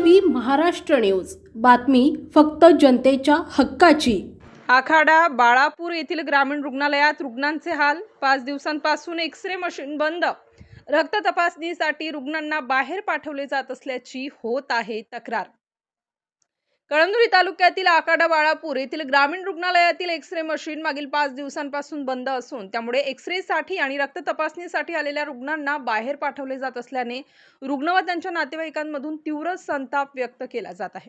V Maharashtra news. बातमी फक्त जनतेच्या हक्काची. आखाडा बाळापूर येथील ग्रामीण रुग्णालयात रुग्णांचे हाल. पाच दिवसांपासून एक्स रे मशीन बंद. रक्त तपासणीसाठी रुग्णांना बाहेर पाठवले जात असल्याची होत आहे तक्रार. कळमनुरी तालुक्यातील आखाडा बाळापूर येथील ग्रामीण रुग्णालयातील एक्स रे मशीन मागील पाच दिवसांपासून बंद असून त्यामुळे एक्ससाठी आणि रक्त तपासणीसाठी आलेल्या रुग्णांना बाहेर पाठवले जात असल्याने रुग्ण व त्यांच्या नातेवाईकांमधून तीव्र संताप व्यक्त केला जात आहे.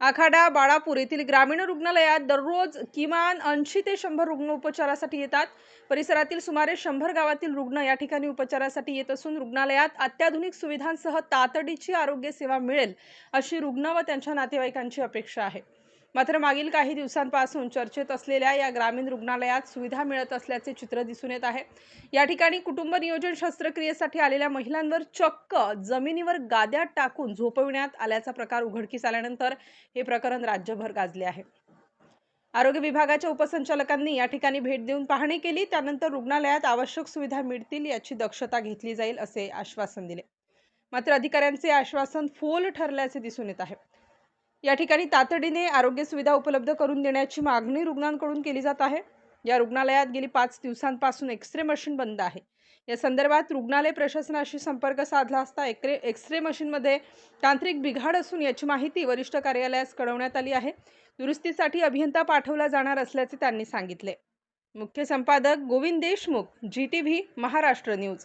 आखाडा बाळापूर येथील ग्रामीण रुग्णालयात दररोज किमान ऐंशी ते शंभर रुग्ण उपचारासाठी येतात. परिसरातील सुमारे शंभर गावातील रुग्ण या ठिकाणी उपचारासाठी येत असून रुग्णालयात अत्याधुनिक सुविधांसह तातडीची आरोग्य सेवा मिळेल अशी रुग्ण व त्यांच्या नातेवाईकांची अपेक्षा आहे. मात्र मागील काही दिवसांपासून चर्चेत असलेल्या या ग्रामीण रुग्णालयात सुविधा मिळत असल्याचे चित्र दिसून येत आहे. या ठिकाणी कुटुंब नियोजन शस्त्रक्रियेसाठी आलेल्या महिलांवर चक्क जमिनीवर गाद्या टाकून झोपविण्यात आल्याचा प्रकार उघडकीस आल्यानंतर हे प्रकरण राज्यभर गाजले आहे. आरोग्य विभागाच्या उपसंचालकांनी या ठिकाणी भेट देऊन पाहणी केली. त्यानंतर रुग्णालयात आवश्यक सुविधा मिळतील याची दक्षता घेतली जाईल असे आश्वासन दिले. मात्र अधिकाऱ्यांचे आश्वासन फोल ठरल्याचे दिसून येत आहे. या ठिकाणी तातडीने आरोग्य सुविधा उपलब्ध करून देण्याची मागणी रुग्णांकडून केली जात आहे. या रुग्णालयात गेली पाच दिवसांपासून एक्स रे मशीन बंद आहे. या संदर्भात रुग्णालय प्रशासनाशी संपर्क साधला असता एक्रे एक्स रे मशीनमध्ये तांत्रिक बिघाड असून याची माहिती वरिष्ठ कार्यालयास कळवण्यात आली आहे. दुरुस्तीसाठी अभियंता पाठवला जाणार असल्याचे त्यांनी सांगितले. मुख्य संपादक Govind Deshmukh G T V Maharashtra news